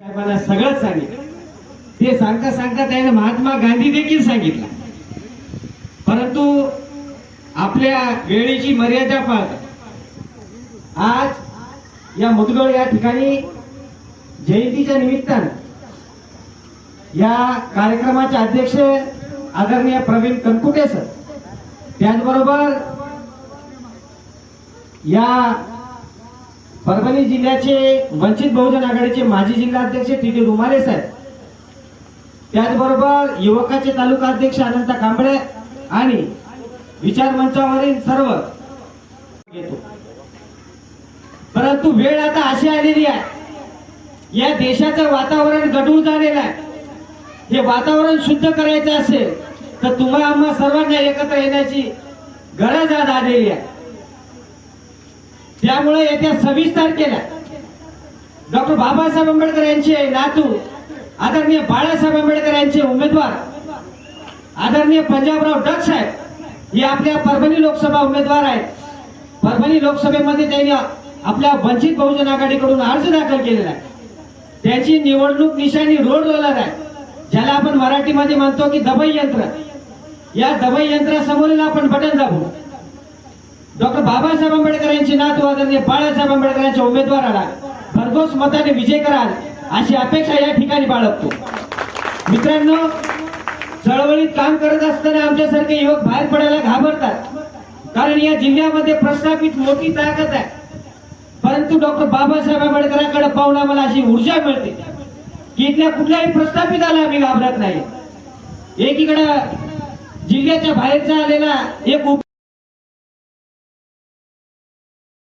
साहेबांना सगळंच सांगितलं. ते सांगता सांगता त्याने महात्मा गांधी देखील सांगितलं. परंतु आपल्या वेळेची मर्यादा पाहता आज या मुदगळ या ठिकाणी जयंतीच्या निमित्तानं या कार्यक्रमाचे अध्यक्ष आदरणीय प्रवीण कनकुटे सर त्याचबरोबर या परभणी जिल्ह्याचे वंचित बहुजन आघाडीचे माजी जिल्हाध्यक्ष टी डी रुमाले साहेब. त्याचबरोबर युवकाचे तालुका अध्यक्ष अनंत कांबळे आणि विचार मंचावरील सर्व घेतो. परंतु वेळ आता अशी आलेली आहे. या देशाचं वातावरण गढूळ झालेलं आहे. हे वातावरण शुद्ध करायचं असेल तर तुम्हाला आम्हा सर्वांना एकत्र येण्याची गरज आज आलेली आहे. त्यामुळे येत्या सव्वीस तारखेला डॉक्टर बाबासाहेब आंबेडकर यांचे नातू आदरणीय बाळासाहेब आंबेडकर यांचे उमेदवार आदरणीय पंजाबराव डग साहेब हे आपल्या परभणी लोकसभा उमेदवार आहेत. परभणी लोकसभेमध्ये त्यांनी आपल्या वंचित बहुजन आघाडीकडून अर्ज दाखल केलेला आहे. त्याची निवडणूक निशाणी रोड रोलर आहे. ज्याला आपण मराठीमध्ये म्हणतो की दबई यंत्र. या दबई यंत्रासमोरील आपण बटन दाबू. डॉक्टर बाबासाहेब आंबेडकर यांची नातू आदरणीय बाळासाहेब आंबेडकर यांच्या उमेदवाराला भरघोस मताने विजय कराल अशी अपेक्षा या ठिकाणी बाळगतो. मित्रांनो चळवळीत काम करत असताना आमच्यासारखे युवक बाहेर पडायला घाबरतात. कारण या जिल्ह्यामध्ये प्रस्थापित मोठी ताकद आहे. परंतु डॉक्टर बाबासाहेब आंबेडकरांकडे पाहून आम्हाला अशी ऊर्जा मिळते. की इथल्या कुठल्याही प्रस्थापिताला आम्ही घाबरत नाही. एकीकडे जिल्ह्याच्या बाहेरचा आलेला एक उप